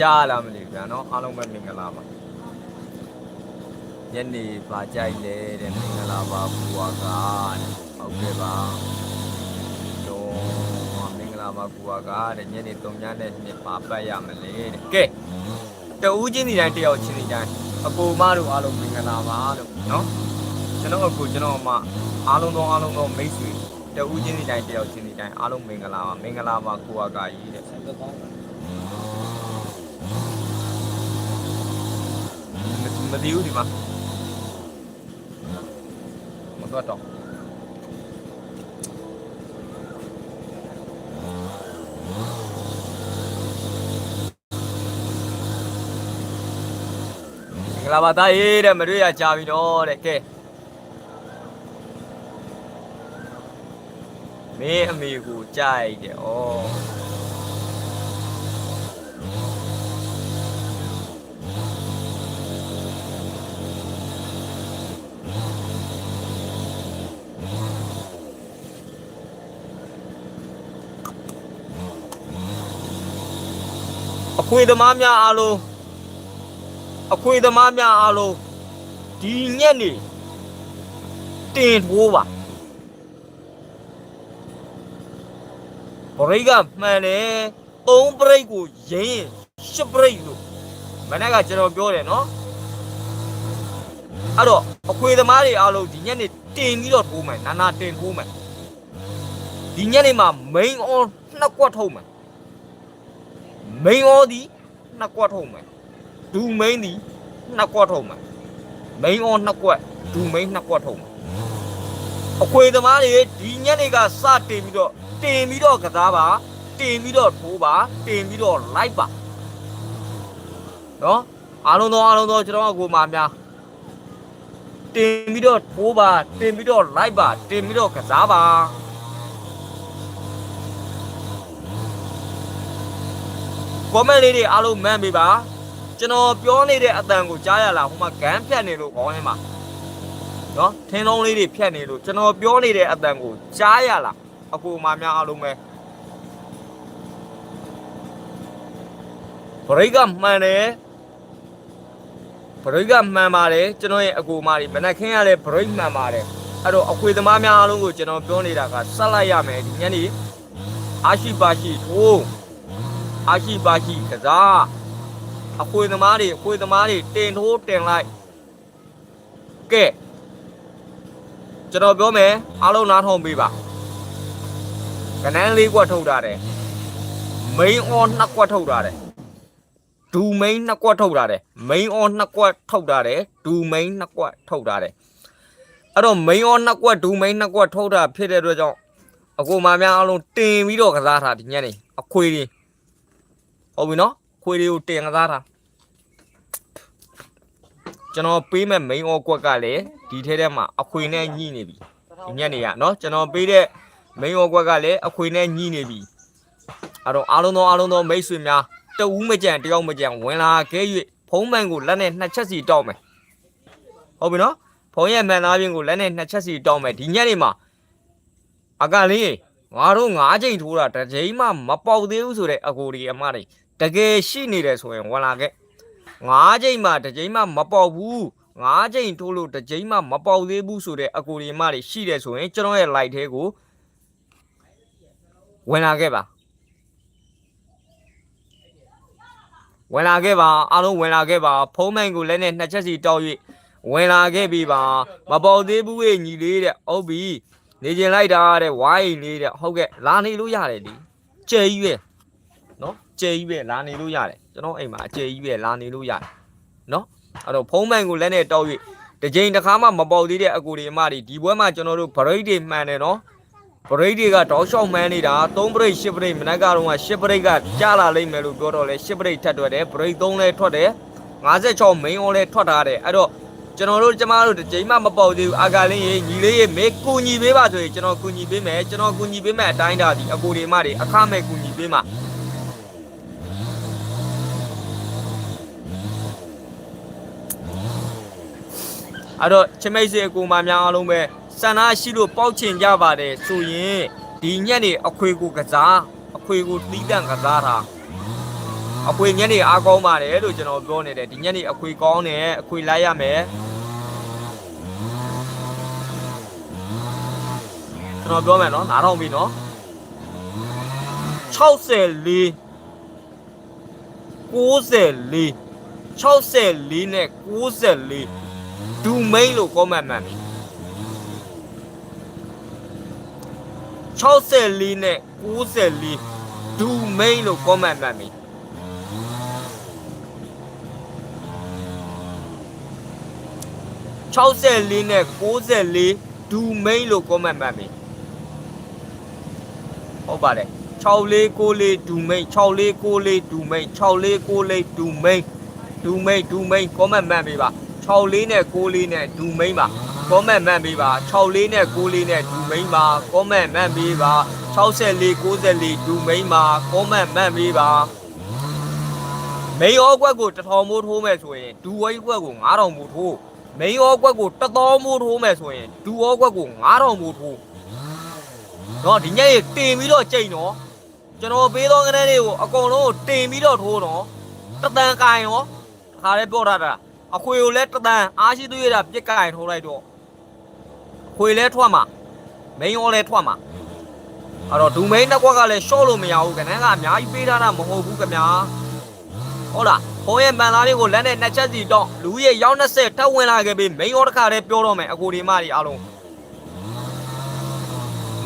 ကြားလာမလို့ဗျာနော်အားလုံးပဲမင်္ဂလာပါညနေပါကြိုက်လေတဲ့မင်္ဂလာပါဘူဝါကတဲ့ဟုတ်ကဲ့ပါတော့မင်္ဂလာပါဘူဝါကတဲ့ညနေ3ညနဲ့နှစ်ပါပတ်ရမလဲတဲ့ကဲတူးချင်းဒီတိုင်းတယောက်ချင်းဒီတိုင်းအကိုမတို့အားလုံးမင်္ဂလာပါလို့နော် ကျွန်တော်အကိုကျွန်တော်အမအားလုံးသောအားလုံးသောမိတ်ဆွေတူးချင်းဒီတိုင်းတယောက်ချင်းဒီတိုင်းအားလုံးမင်္ဂလာပါမင်္ဂလာပါဘူဝါကကြီးတဲ့မသိဘူးဒီမှာမသွားတော့မင်္ဂလာပါသားရေးတဲ့မတွေ့ရကြာပြီတော့တဲ့ကဲ မင်းအမေကိုကြိုက်တယ်ဩအခွေသမားများအားလုံးအခွေသမားများအားလုံးဒီညက်နေတင်ထိုးပါ ဘရိတ်ကမှန်တယ်၃ဘရိတ်ကိုရင်း၈ဘရိတ်လို့မနေ့ကကျွန်တော်ပြောတယ်နော်အဲ့တော့အခွေသမားတွေအားလုံးဒီညက်နေတင်ပြီးတော့ထိုးမယ်နာနာတင်ထိုးမယ်ဒီညက်နေမှာ main on နှစ်ကွက်ထုတ်မယ်မိန်ဩသည်နှစ်ကွက်ထုံမယ်ဒူမိန်သည်နှစ်ကွက်ထုံမယ်မိန်ဩနှစ်ကွက်ဒူမိန်နှစ်ကွက်ထုံမယ် အခွေသမားတွေဒီညနေကစတင်ပြီးတော့တင်ပြီးတော့ကစားပါတင်ပြီးတော့ထိုးပါတင်ပြီးတော့လိုက်ပါနော်အားလုံးသောအားလုံးသောကျွန်တော်အကိုမာများတင်ပြီးတော့ထိုးပါတင်ပြီးတော့လိုက်ပါတင်ပြီးတော့ကစားပါ comment လေးတွေအားလုံးမှန်ပြီပါကျွန်တော်ပြောနေတဲ့အတန်ကိုကြားရလားဟိုမှာဂန်းဖြတ်နေလို့ခေါင်းထဲမှာ နော်ထင်းလုံးလေးတွေဖြတ်နေလို့ကျွန်တော်ပြောနေတဲ့အတန်ကိုကြားရလားအကူမများအားလုံးပဲဘရိတ်ကမှန်တယ်ဘရိတ်ကမှန်ပါတယ်ကျွန်တော်ရဲ့အကူမတွေမနက်ခင်းရလဲဘရိတ်မှန်ပါတယ်အဲ့တော့အခွေသမားများအားလုံးကိုကျွန်တော်ပြောနေတာကဆက်လိုက်ရမယ်ဒီညနေအာရှိပါရှိထိုးအာရှိပါရှိကစားအခွေသမားတွေအခွေသမားတွေတင်ထိုးတင်လိုက်ကဲ ကျွန်တော်ပြောမယ်အားလုံးနားထောင်ပေးပါကနန်းလေးကွက်ထုတ်တာတယ်မိန်အော်နှစ်ကွက်ထုတ်တာတယ်ဒူမိန်နှစ်ကွက်ထုတ်တာတယ်မိန်အော်နှစ်ကွက်ထုတ်တာတယ်ဒူမိန်နှစ်ကွက်ထုတ်တာတယ်အဲ့တော့မိန်အော်နှစ်ကွက်ဒူမိန်နှစ်ကွက်ထုတ်တာဖြစ်တဲ့အတွက်ကြောင့်အကူမများအားလုံးတင်ပြီးတော့ကစားတာဒီညနေအခွေတွေဟုတ်ပြီနော်ခွေတွေကိုတင်ကစားတာ ကျွန်တော်ပေးမဲ့ main အောကွက်ကလည်းဒီထဲထဲမှာအခွေနဲ့ညှိနေပြီဒီညက်နေရနော်ကျွန်တော်ပေးတဲ့ main အောကွက်ကလည်းအခွေနဲ့ညှိနေပြီအဲ့တော့အားလုံးသောအားလုံးသောမိတ်ဆွေများတဦးမကြံတယောက်မကြံဝင်လာခဲ့၍ဖုံးမှန်ကိုလက်နဲ့နှစ်ချက်စီတောက်မယ်ဟုတ်ပြီနော်ဖုံးရဲ့မှန်သားပြင်ကိုလက်နဲ့နှစ်ချက်စီတောက်မယ်ဒီညက်နေမှာအကလေးငါတို့ငါးချိန်ထိုးတာတစ်ချိန်မှမပေါက်သေးဘူးဆိုတဲ့အကိုဒီအမတွေတကယ်ရှိနေတယ်ဆိုရင်ဝင်လာခဲ့ ငါးချိန်မှတစ်ချိန်မှမပေါက်ဘူးငါးချိန်ထိုးလို့တစ်ချိန်မှမပေါက်သေးဘူးဆိုတဲ့အကူဒီမတွေရှိတယ်ဆိုရင်ကျွန်တော်ရဲ့ light ထဲကိုဝင်လာခဲ့ပါဝင်လာခဲ့ပါအားလုံးဝင်လာခဲ့ပါဖုံးမိုင်ကိုလည်းနဲ့နှစ်ချက်စီတောက်၍ဝင်လာခဲ့ပြီပါမပေါက်သေးဘူးရဲ့ညီလေးတဲ့ဟုတ်ပြီနေကျင်လိုက်တာတဲ့ဝိုင်းလေးတဲ့ဟုတ်ကဲ့လာနေလို့ရတယ်ဒီကြဲကြီးပဲနော်ကြဲကြီးပဲလာနေလို့ရတယ် ကျွန်တော်အိမ်မှာအကျဲကြီးပဲလာနေလို့ရတယ်နော်အဲ့တော့ဖုံးမှန်ကိုလက်နဲ့တောက်၍တစ်ချိန်တစ်ခါမှမပေါက်သေးတဲ့အကူတွေအမတွေဒီဘွဲမှာကျွန်တော်တို့ဗရိတ်တွေမှန်တယ်နော်ဗရိတ်တွေကတောက်လျှောက်မှန်းနေတာ3ဗရိတ်10ဗရိတ်မနက်ကတော့က10ဗရိတ်ကကြာလာလိမ့်မယ်လို့ပြောတော့လဲ10ဗရိတ်ထပ်ထွက်တယ်ဗရိတ်3လဲထွက်တယ်56 main on လဲထွက်ထားတယ်အဲ့တော့ကျွန်တော်တို့ကျမတို့တစ်ချိန်မှမပေါက်သေးဘူးအာဂါလင်းရေညီလေးရေမေကူညီပေးပါဆိုရင်ကျွန်တော်ကူညီပေးမယ်ကျွန်တော်ကူညီပေးမယ်အတိုင်းတာဒီအကူတွေအမတွေအခမဲ့ကူညီပေးမှာ အဲ့တော့ချမိတ်စေအကူမများအားလုံးပဲစန္ဒရှိလို့ပေါက်ချင်ကြပါတယ်ဆိုရင်ဒီညက်နေအခွေကိုကစားအခွေကိုတီးတန့်ကစားတာအခွေညက်နေအားကောင်းပါတယ်လို့ကျွန်တော်ပြောနေတယ်ဒီညက်နေအခွေကောင်းတယ်အခွေလိုက်ရမယ်ကျွန်တော်ပြောမယ်နော်နားထောင်ပြီနော်64 94 64နဲ့94 ဒူမိန်လို့ comment မှန်ပြီ64နဲ့94ဒူမိန်လို့ comment မှန်ပြီ64နဲ့94ဒူမိန်လို့ comment မှန်ပြီဟုတ်ပါတယ်6494ဒူမိန်6494ဒူမိန်6494ဒူမိန်ဒူမိန်ဒူမိန် comment မှန်ပြီပါ 64နဲ့94နဲ့ဒူမိန်ပါ comment မှန်ပြီပါ64နဲ့94နဲ့ဒူမိန်ပါ comment မှန်ပြီပါ64 94ဒူမိန်ပါ comment မှန်ပြီပါမိန်ဩကွက်ကိုတထောင်မိုးထိုးမယ်ဆိုရင်ဒူဝိုင်းကွက်ကို9000မိုးထိုးမိန်ဩကွက်ကိုတသောမိုးထိုးမယ်ဆိုရင်ဒူဩကွက်ကို9000မိုးထိုးတော့ဒီညက်ရေတင်ပြီးတော့ကြိတ်နော်ကျွန်တော်ပေးသောကနေ့တွေကိုအကုန်လုံးကိုတင်ပြီးတော့ထိုးနော်တတန်ကင်ရောခါရဲပြောထားတာ အခွေကိုလည်းတတန်အားရှိသွေးတာပြစ်ကင်ထိုးလိုက်တော့ခွေလဲထွက်မှာမိန်ရောလဲထွက်မှာအဲ့တော့ဒူမိန်တစ်ခွက်ကလည်းရှော့လို့မရဘူးခဏကအများကြီးပေးထားတာမဟုတ်ဘူးခင်ဗျာဟုတ်လားဘုံရဲ့မန်သားလေးကိုလက်နဲ့နှစ်ချက်စီတော့လူရဲ့ရောက်20ထပ်ဝင်လာခဲ့ပြီးမိန်ရောတစ်ခါတည်းပြောတော့မယ်အကိုဒီမတွေအားလုံး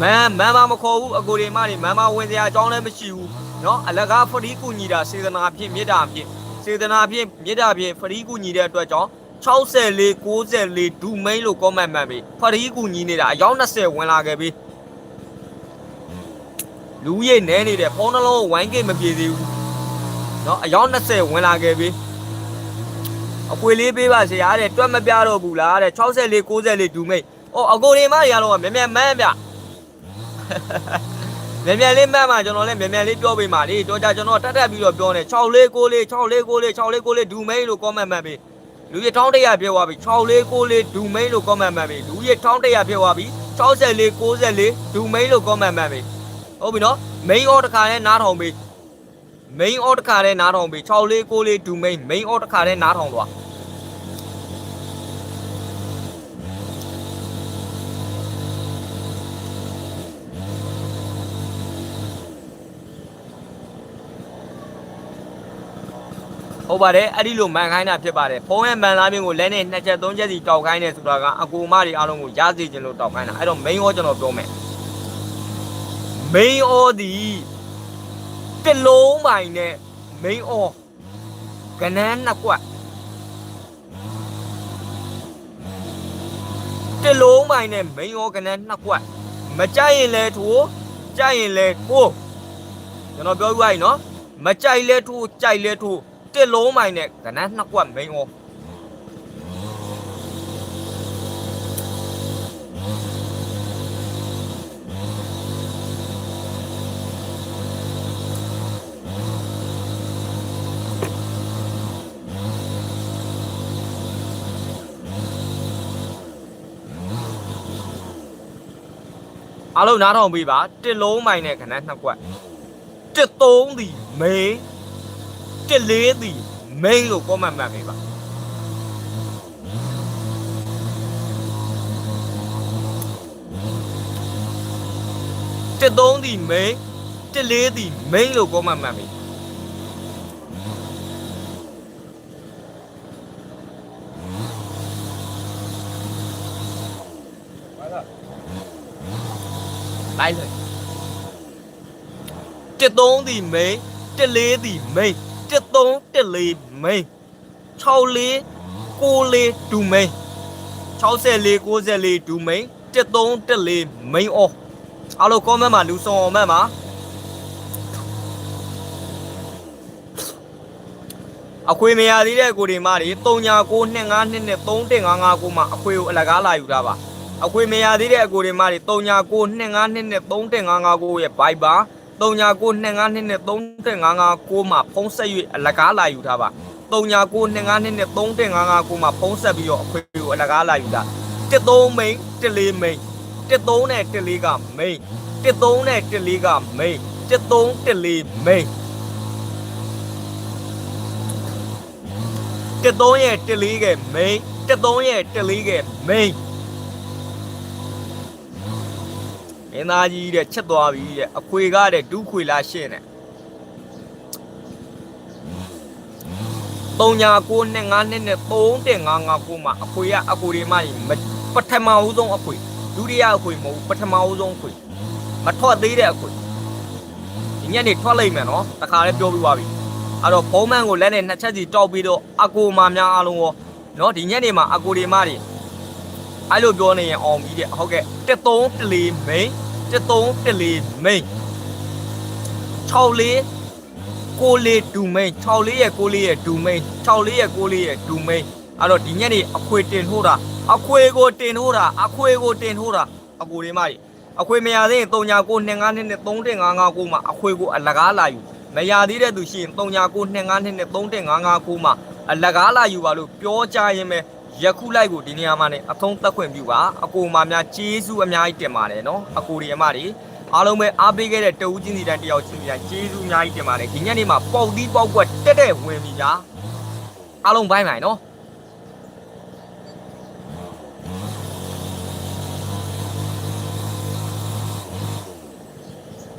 မန်မန်မမခေါ်ဘူးအကိုဒီမတွေမန်မဝင်စရာအကြောင်းလည်းမရှိဘူးเนาะအလကားဖရီကူညီတာစေတနာဖြင့်မေတ္တာဖြင့် စေတနာဖြင့်မေတ္တာဖြင့်ဖရီကူညီတဲ့အတွက်ကြောင့်64 94ဒူမိန်လို့ comment မှန်ပြီဖရီကူညီနေတာအယောက်20ဝင်လာခဲ့ပြီလူရိတ်နဲနေတဲ့ဖုန်းနှလုံးဝိုင်းကိတ်မပြေသေးဘူးเนาะအယောက်20ဝင်လာခဲ့ပြီအပွေလေးပေးပါဆရာတဲ့တွက်မပြတော့ဘူးလားတဲ့64 94ဒူမိန်အော်အကိုတွေမတွေကတော့မြန်မြန်မန်းဗျ မြန်မြန်လေးမှတ်မှာကျွန်တော်လည်းမြန်မြန်လေးပြောပေးပါလေတော့ကြကျွန်တော်တက်တက်ပြီးတော့ပြောနေ6လေး6လေး6လေး6လေး6လေး6လေးဒူမိန်လို့ comment မှတ်ပေးလူကြီး1100ပြည့်သွားပြီ6လေး6လေးဒူမိန်လို့ comment မှတ်ပေးလူကြီး1100ပြည့်သွားပြီ64 94ဒူမိန်လို့ comment မှတ်ပေးဟုတ်ပြီနော် main order တစ်ခါနဲ့နားထောင်ပေး main order တစ်ခါနဲ့နားထောင်ပေး6လေး6လေးဒူမိန် main order တစ်ခါနဲ့နားထောင်သွား ဟုတ်ပါတယ်အဲ့ဒီလိုမန်ခိုင်းတာဖြစ်ပါတယ်ဖုံးရဲ့မန်လားမင်းကိုလက်နဲ့နှစ်ချက်သုံးချက်စီတောက်ခိုင်းတယ်ဆိုတာကအကူမတွေအားလုံးကိုရစေခြင်းလို့တောက်ခိုင်းတာအဲ့တော့ main order ကျွန်တော်ပြောမယ် main order ဒီတစ်လုံးပိုင်နဲ့ main order ကနန်းနှစ်ကွက်တစ်လုံးပိုင်နဲ့ main order ကနန်းနှစ်ကွက်မကြိုက်ရင်လဲထိုးကြိုက်ရင်လဲထိုးကျွန်တော်ပြောပြရည်နော်မကြိုက်လဲထိုးကြိုက်လဲထိုး တစ်လုံးပိုင်နဲ့ကနန်းနှစ်ကွက် main order အားလုံးနားထောင်ပေးပါတစ်လုံးမိုင် விட்டலேந்து மேல கோமாம் மேகை Trên đốn thì mế Trên lê thì mế lô có mà mà mày Bay rồi Trên đốn thì mế Trên lê thì mê. 1314မိန်64 94ဒူမိန်64 94ဒူမိန်1314မိန်အော်အားလုံး comment မှာလူဆောင်အောင်မှတ်ပါအခွေမရသေးတဲ့ကိုဒီမတွေ3992923159မှာအခွေကိုအလကားလာယူတာပါအခွေမရသေးတဲ့အကိုဒီမတွေ3992923159ရဲ့ Viber 399252နဲ့3155မှာဖုံးဆက်၍အလကားလာယူထားပါ399252နဲ့3155မှာဖုံးဆက်ပြီးတော့အခွေကိုအလကားလာယူတာ13မိန်14မိန်13နဲ့14ကမိန်13နဲ့14က main 13 14 main 13ရဲ့14က main 13ရဲ့14က main မ င်းသားကြီးတဲ့ချက်သွားပြီတဲ့အခွေကတဲ့ဒူးခွေလာရှင်းတဲ့3ညာ9နဲ့9နဲ့3တဲ့959မှာအခွေကအကူတွေမှပထမဦးဆုံးအခွေဒုတိယအခွေမဟုတ်ပထမဦးဆုံးအခွေမထွက်သေးတဲ့အခွေဒီညနေထွက်လိုက်မယ်နော်တခါလေးပြောပြပါပြီအဲ့တော့ဖုံးမန်းကိုလက်နဲ့နှစ်ချက်စီတောက်ပြီးတော့အကူမာများအားလုံးရောနော်ဒီညနေမှာအကူတွေမှတွေအဲ့လိုပြောနေရင်အောင်ပြီတဲ့ဟုတ်ကဲ့13 14 main 13 14 main 6လေးကိုလေးဒူမိန်6လေးရဲ့ကိုလေးရဲ့ဒူမိန်6လေးရဲ့ကိုလေးရဲ့ဒူမိန်အဲ့တော့ဒီညနေအခွေတင်ထိုးတာအခွေကိုတင်ထိုးတာအခွေကိုတင်ထိုးတာအကူလေးမကြီးအခွေမရသေးရင်3ညာ9 2 5 2 3 5 5 9မှာအခွေကိုအလကားလာယူမရသေးတဲ့သူရှိရင်3ညာ9 2 5 2 3 5 5 9မှာအလကားလာယူပါလို့ပြောကြရင်ပဲ ယခုလိုက်ကိုဒီနေရာမှာ ਨੇ အသုံးသက်ခွင့်ပြုပါအကူမများကျေးဇူးအများကြီးတင်ပါတယ်နော်အကူဒီအမတွေအားလုံးပဲအားပေးခဲ့တဲ့တဦးချင်းစီတိုင်းတယောက်ချင်းစီတိုင်းကျေးဇူးအများကြီးတင်ပါတယ်ဒီညနေမှာပေါက်သီးပေါက်ကွက်တက်တက်ဝင်ပြီညာအားလုံးဘိုင်းပါနော်